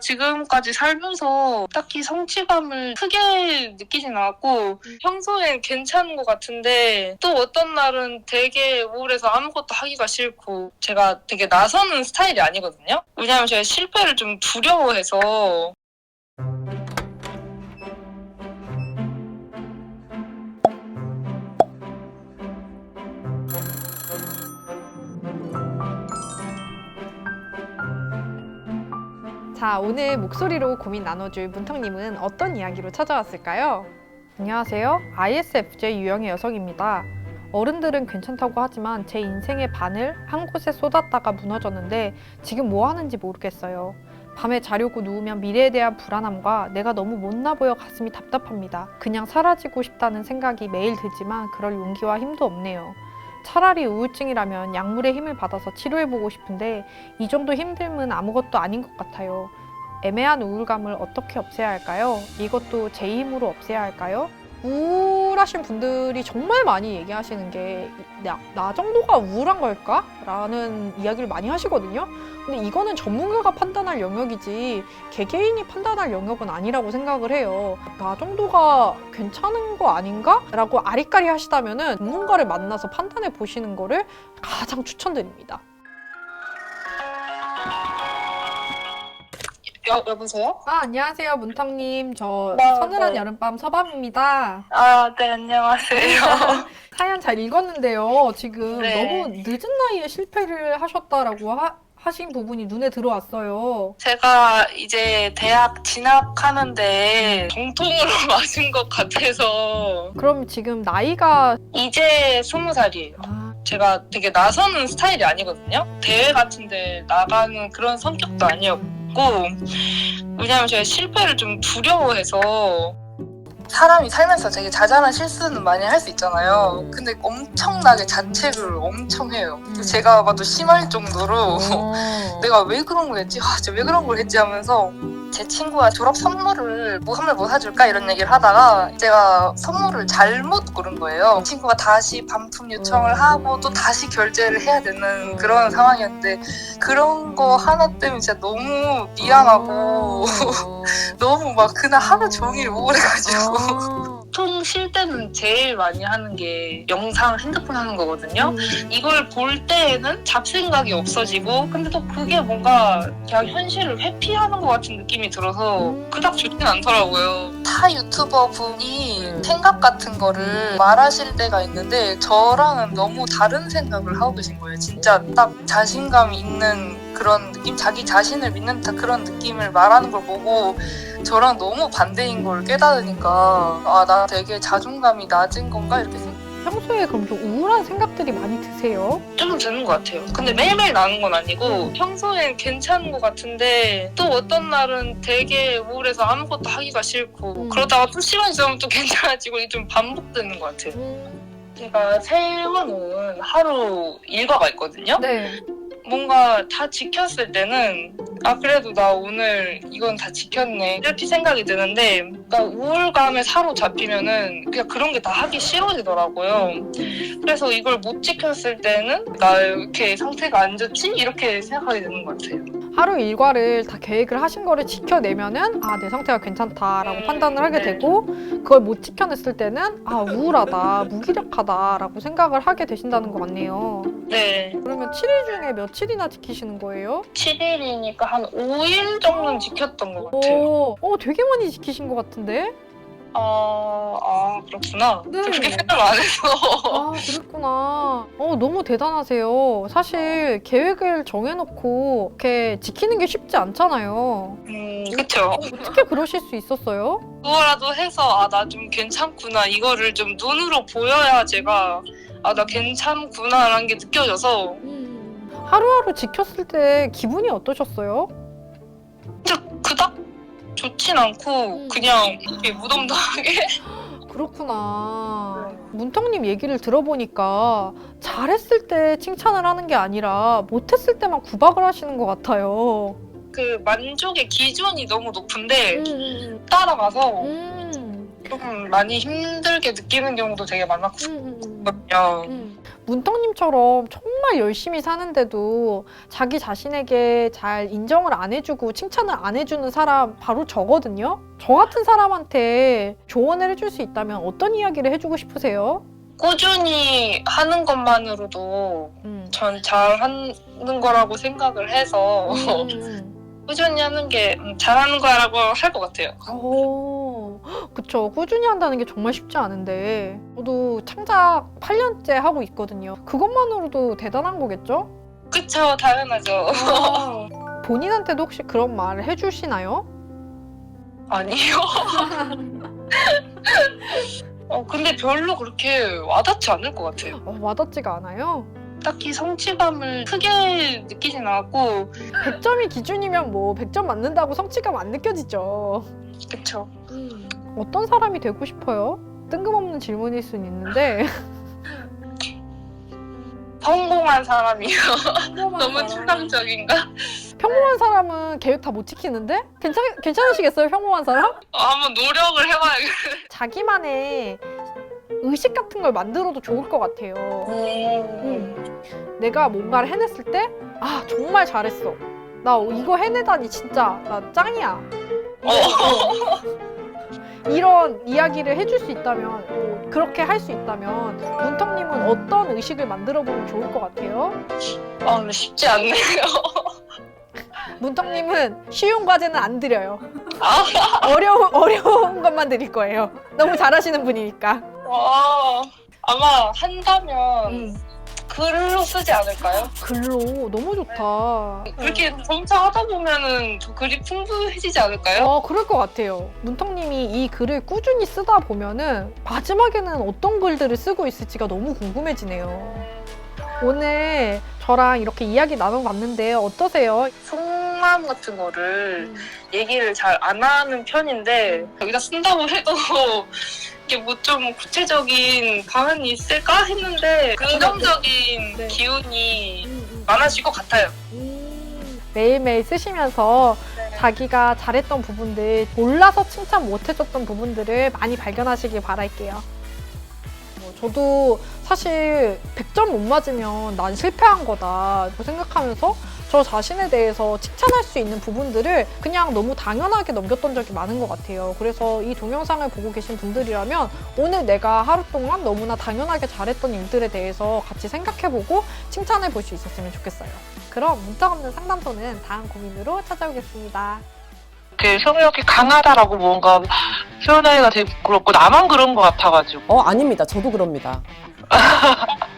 지금까지 살면서 딱히 성취감을 크게 느끼진 않았고 평소엔 괜찮은 것 같은데 또 어떤 날은 되게 우울해서 아무것도 하기가 싫고 제가 되게 나서는 스타일이 아니거든요. 왜냐하면 제가 실패를 좀 두려워해서 자, 오늘 목소리로 고민 나눠줄 문턱님은 어떤 이야기로 찾아왔을까요? 안녕하세요. ISFJ 유형의 여성입니다. 어른들은 괜찮다고 하지만 제 인생의 반을 한 곳에 쏟았다가 무너졌는데 지금 뭐 하는지 모르겠어요. 밤에 자려고 누우면 미래에 대한 불안함과 내가 너무 못나 보여 가슴이 답답합니다. 그냥 사라지고 싶다는 생각이 매일 들지만 그럴 용기와 힘도 없네요. 차라리 우울증이라면 약물의 힘을 받아서 치료해보고 싶은데 이 정도 힘듦은 아무것도 아닌 것 같아요. 애매한 우울감을 어떻게 없애야 할까요? 이것도 제 힘으로 없애야 할까요? 우 울하신 분들이 정말 많이 얘기하시는 게 나, 나 정도가 우울한 걸까? 라는 이야기를 많이 하시거든요. 근데 이거는 전문가가 판단할 영역이지 개개인이 판단할 영역은 아니라고 생각을 해요. 나 정도가 괜찮은 거 아닌가? 라고 아리까리 하시다면은 전문가를 만나서 판단해 보시는 거를 가장 추천드립니다. 여, 여보세요? 아, 안녕하세요, 문턱님. 저 네, 서늘한 네. 여름밤 서밤입니다. 아, 네, 안녕하세요. 사연 잘 읽었는데요. 지금 네. 너무 늦은 나이에 실패를 하셨다라고 하, 하신 부분이 눈에 들어왔어요. 제가 이제 대학 진학하는데 정통으로 맞은 것 같아서 그럼 지금 나이가 이제 스무 살이에요. 아, 제가 되게 나서는 스타일이 아니거든요. 대회 같은데 나가는 그런 성격도 아니었고 왜냐하면 제가 실패를 좀 두려워해서 사람이 살면서 되게 자잘한 실수는 많이 할 수 있잖아요. 근데 엄청나게 자책을 엄청 해요. 음. 제가 봐도 심할 정도로 어. 내가 왜 그런 걸 했지? 아, 진짜 왜 그런 걸 했지 하면서 제 친구가 졸업 선물을 뭐 선물 뭐 사줄까 이런 얘기를 하다가 제가 선물을 잘못 고른 거예요. 친구가 다시 반품 요청을 음. 하고 또 다시 결제를 해야 되는 그런 상황이었는데 그런 거 하나 때문에 진짜 너무 미안하고 어. 너무 막 그날 하루 종일 우울해가지고 아. 보통 쉴 때는 제일 많이 하는 게 영상 핸드폰 하는 거거든요. 음. 이걸 볼 때에는 잡생각이 없어지고 근데 또 그게 뭔가 그냥 현실을 회피하는 것 같은 느낌이 들어서 음. 그닥 좋진 않더라고요. 타 유튜버 분이 음. 생각 같은 거를 말하실 때가 있는데 저랑은 너무 다른 생각을 하고 계신 거예요. 진짜 딱 자신감 있는 그런 느낌, 자기 자신을 믿는 다 그런 느낌을 말하는 걸 보고 저랑 너무 반대인 걸 깨달으니까 아 나 되게 자존감이 낮은 건가 이렇게 생각. 평소에 그럼 좀 우울한 생각들이 많이 드세요? 좀 드는 것 같아요. 근데 매일매일 나는 건 아니고 평소엔 괜찮은 것 같은데 또 어떤 날은 되게 우울해서 아무것도 하기가 싫고 음. 그러다가 또 시간이 지나면 또 괜찮아지고 이게 좀 반복되는 것 같아요. 제가 세워놓은 하루 일과가 있거든요. 네. 뭔가 다 지켰을 때는 아 그래도 나 오늘 이건 다 지켰네 이렇게 생각이 드는데 나 우울감에 사로잡히면은 그냥 그런 게 다 하기 싫어지더라고요. 그래서 이걸 못 지켰을 때는 나 이렇게 상태가 안 좋지 이렇게 생각하게 되는 것 같아요. 하루 일과를 다 계획을 하신 거를 지켜내면은 아 내 상태가 괜찮다라고 음, 판단을 하게 네. 되고 그걸 못 지켜냈을 때는 아 우울하다 무기력하다라고 생각을 하게 되신다는 것 같네요. 네, 그러면 7일 중에 며칠이나 지키시는 거예요? 7일이니까 한 5일 정도는 지켰던 것 같아요. 오, 어, 되게 많이 지키신 것 같은데? 아, 아 그렇구나. 네. 그렇게 생각 안 해서. 아, 그랬구나. 어, 너무 대단하세요. 사실 계획을 정해놓고 이렇게 지키는 게 쉽지 않잖아요. 음, 그쵸. 어떻게 그러실 수 있었어요? 그거라도 해서 아 나 좀 괜찮구나 이거를 좀 눈으로 보여야 제가 아 나 괜찮구나라는 게 느껴져서 하루하루 지켰을 때 기분이 어떠셨어요? 진짜 그닥 좋진 않고 음. 그냥 이렇게 무덤덤하게 그렇구나. 문턱님 얘기를 들어보니까 잘했을 때 칭찬을 하는 게 아니라 못했을 때만 구박을 하시는 것 같아요. 그 만족의 기준이 너무 높은데 음, 따라가서 음, 조금 많이 힘들게 느끼는 경우도 되게 음, 많았 거든요. 음. 문턱님처럼 정말 열심히 사는데도 자기 자신에게 잘 인정을 안 해주고 칭찬을 안 해주는 사람 바로 저거든요. 저 같은 사람한테 조언을 해줄 수 있다면 어떤 이야기를 해주고 싶으세요? 꾸준히 하는 것만으로도 음. 전 잘하는 거라고 생각을 해서 음. 꾸준히 하는 게 음, 잘하는 거라고 할 것 같아요. 오, 그쵸. 꾸준히 한다는 게 정말 쉽지 않은데 저도 창작 8년째 하고 있거든요. 그것만으로도 대단한 거겠죠? 그쵸, 당연하죠. 본인한테도 혹시 그런 말을 해주시나요? 아니요. 어, 근데 별로 그렇게 와닿지 않을 것 같아요. 어, 와닿지가 않아요. 딱히 성취감을 크게 느끼진 않았고, 100점이 기준이면 뭐 100점 맞는다고 성취감 안 느껴지죠. 그쵸. 어떤 사람이 되고 싶어요? 뜬금없는 질문일 수는 있는데 성공한 사람이요. 너무 추상적인가? 평범한 사람은 계획 다 못 지키는데 괜찮 괜찮으시겠어요? 평범한 사람? 어, 한번 노력을 해봐야겠어요. 자기만의 의식 같은 걸 만들어도 좋을 것 같아요. 음. 내가 뭔가를 해냈을 때, 아, 정말 잘했어. 나 이거 해내다니 진짜, 나 짱이야. 어. 이런 이야기를 해줄 수 있다면, 어, 그렇게 할 수 있다면, 문턱님은 어떤 의식을 만들어 보면 좋을 것 같아요? 아, 근데 쉽지 않네요. 문턱님은 쉬운 과제는 안 드려요. 아, 어려운, 어려운 것만 드릴 거예요. 너무 잘하시는 분이니까. 와. 아마 한다면 음, 글로 쓰지 않을까요? 글로 너무 좋다. 그렇게 점차 하다 보면은 저 글이 풍부해지지 않을까요? 어, 그럴 것 같아요. 문턱님이 이 글을 꾸준히 쓰다 보면은 마지막에는 어떤 글들을 쓰고 있을지가 너무 궁금해지네요. 오늘 저랑 이렇게 이야기 나눠봤는데 어떠세요? 속마음 같은 거를 얘기를 잘 안 하는 편인데 여기다 쓴다고 해도 이게 뭐 좀 구체적인 방안이 있을까 했는데 긍정적인 네. 기운이 많아질 것 같아요. 매일매일 쓰시면서 네. 자기가 잘했던 부분들, 몰라서 칭찬 못 해줬던 부분들을 많이 발견하시길 바랄게요. 뭐 저도 사실 100점 못 맞으면 난 실패한 거다 생각하면서 저 자신에 대해서 칭찬할 수 있는 부분들을 그냥 너무 당연하게 넘겼던 적이 많은 것 같아요. 그래서 이 동영상을 보고 계신 분들이라면 오늘 내가 하루 동안 너무나 당연하게 잘했던 일들에 대해서 같이 생각해보고 칭찬해 볼 수 있었으면 좋겠어요. 그럼 문턱 없는 상담소는 다음 고민으로 찾아오겠습니다. 그 성욕이 강하다라고 뭔가 표현하기가 되게 부끄럽고 나만 그런 것 같아가지고 어, 아닙니다. 저도 그럽니다.